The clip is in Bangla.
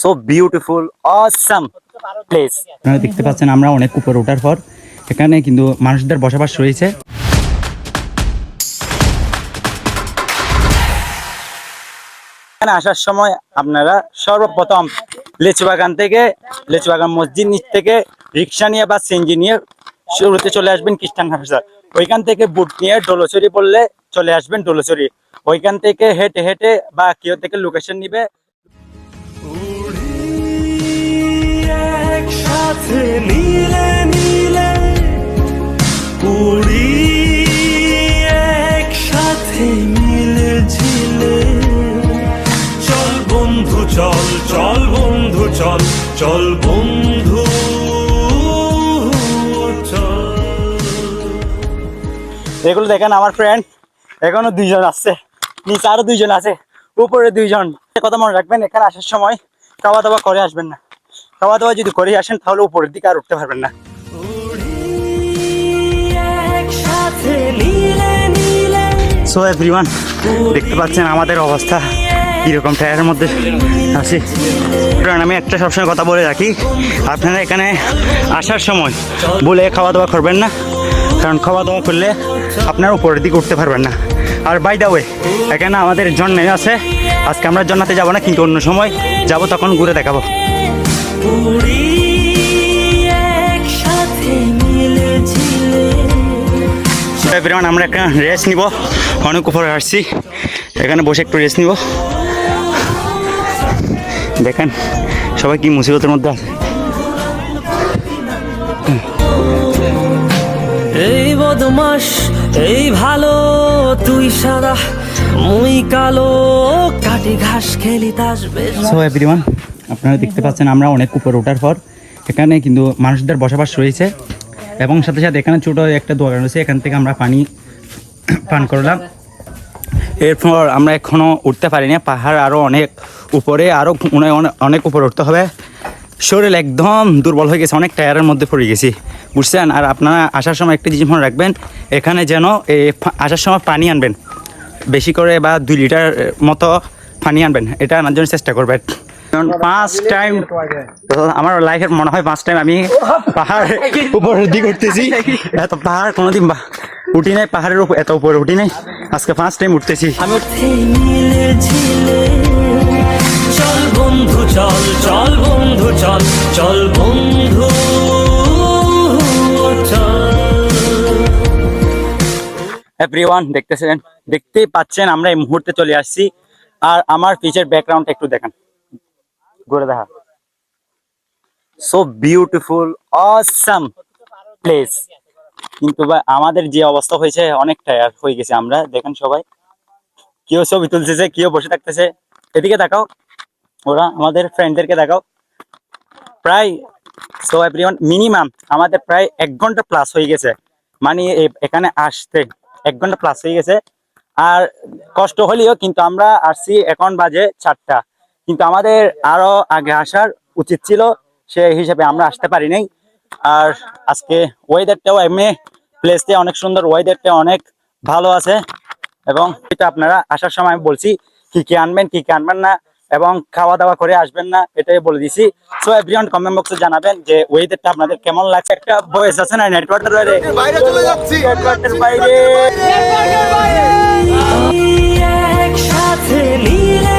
সো বিউটিফুল অসাম প্লেস আপনারা দেখতে পাচ্ছেন আমরা অনেক উপরে ওঠার পর এখানে কিন্তু মানুষদের বসবাস রয়েছে। এখানে আসার সময় আপনারা সর্বপ্রথম লিচু বাগান থেকে লিচু বাগান মসজিদ নিচ থেকে রিক্সা নিয়ে বা সিএনজি নিয়ে শুরুতে চলে আসবেন খ্রিস্টান হাফিজার ওইখান থেকে বুট নিয়ে ডোলচুরি বললে চলে আসবেন ডোলচুরি। ওইখান থেকে হেঁটে হেঁটে বা কেউ থেকে লোকেশন নিবে একসাথে নীলে নীলে উড়ি একসাথে মিলে ঝিলে। চল বন্ধু, চল চল বন্ধু, চল চল বন্ধু এগুলো দেখেন আমার ফ্রেন্ড এখনও দুইজন আছে। নিচে আরও দুইজন আছে, উপরে দুইজন। কথা মনে রাখবেন, এখানে আসার সময় খাওয়া দাওয়া করে আসবেন না। খাওয়া দাওয়া যদি করে আসেন, তাহলে উপরের দিকে আর উঠতে পারবেন না। সো এভরিওয়ান দেখতে পাচ্ছেন আমাদের অবস্থা কীরকম টায়ারের মধ্যে আছি। কারণ আমি একটা সবসময় কথা বলে রাখি, আপনারা এখানে আসার সময় বলে খাওয়া দাওয়া করবেন না, কারণ খাওয়া দাওয়া করলে আপনার উপরের দিকে উঠতে পারবেন না। আর বাই দা ওয়ে এখানে আমাদের জন্মে আছে আজকে আমরা জন্নাতে যাব না কিন্তু অন্য সময় যাব তখন ঘুরে দেখাবো। আমরা একটা রেস্ট নিব। অনেক উপরে আসছি। এখানে বসে একটু রেস্ট নিব। দেখেন সবাই কি মুসিবতের মধ্যে আছে। এই বদমাস এই ভালো তুই সাদা। কালো ঘাস খেলি আপনারা দেখতে পাচ্ছেন আমরা অনেক উপরে ওঠার পর। এখানে কিন্তু মানুষদের বসবাস রয়েছে এবং সাথে সাথে এখানে ছোট একটা দোকান রয়েছে, এখান থেকে আমরা পানি পান করলাম। এরপর আমরা এখনও উঠতে পারিনি, পাহাড় আরও অনেক উপরে, আরও অনেক উপরে উঠতে হবে। শরীর একদম দুর্বল হয়ে গেছে, অনেক টায়ারের মধ্যে পড়ে গেছি। বুঝছেন? আর আপনারা আসার সময় একটা জিনিস মনে রাখবেন, এখানে যেন আসার সময় পানি আনবেন। বেশি করে বা দুই লিটার মতো পানি আনবেন, এটা আনার জন্য চেষ্টা করবেন। পাঁচ টাইম, আমার লাইফের মনে হয় পাঁচ টাইম আমি পাহাড় উপরের দিকে উঠতেছি এত পাহাড় কোনোদিন উঠি নাই, পাহাড়ের উপর এত উপরে উঠি নাই। আজকে ফার্স্ট টাইম উঠতেছি। চল বন্ধু, চল চল বন্ধু, চল চল এভরিওয়ান দেখতেছেন? দেখতেই পাচ্ছেন, আমরা এই মুহূর্তে চলে আসছি। আর আমার পিচের ব্যাকগ্রাউন্ড একটু দেখেন। ঘুরে দেখা। সো বিউটিফুল অসাম প্লেস কিন্তু ভাই, আমাদের যে অবস্থা হয়েছে অনেক টায়ার হয়ে গেছে আমরা। দেখেন সবাই। কেউ ছবি তুলতেছে, কেউ বসে থাকতেছে। এদিকে দেখাও। ওরা আমাদের ফ্রেন্ডদেরকে দেখাও। প্রায় সো এভরিওয়ান মিনিমাম আমাদের প্রায় এক ঘণ্টা প্লাস হয়ে গেছে। মানে এখানে আসতে। এক ঘণ্টা প্লাস হয়ে গেছে। আর কষ্ট হলেও কিন্তু আমরা আসছি এখন বাজে চারটা। কিন্তু আমাদের আরও আগে আসার উচিত ছিল, সেই হিসাবে আমরা আসতে পারি নাই। আর আজকে ওয়েদারটাও এমনি প্লেসটা অনেক সুন্দর ওয়েদারটা অনেক ভালো আছে। এবং এটা আপনারা আসার সময় বলছি, কি কি আনবেন, কি কি আনবেন না। এবং খাওয়া দাওয়া করে আসবেন না এটাই বলে দিছি। সো এভরিওয়ান কমেন্ট বক্সে জানাবেন যে ওয়েদারটা আপনাদের কেমন লাগছে? একটা ভয়েস আছে না নেটওয়ার্কের বাইরে? বাইরে চলে যাচ্ছি। নেটওয়ার্কের বাইরে। একসাথে নীলে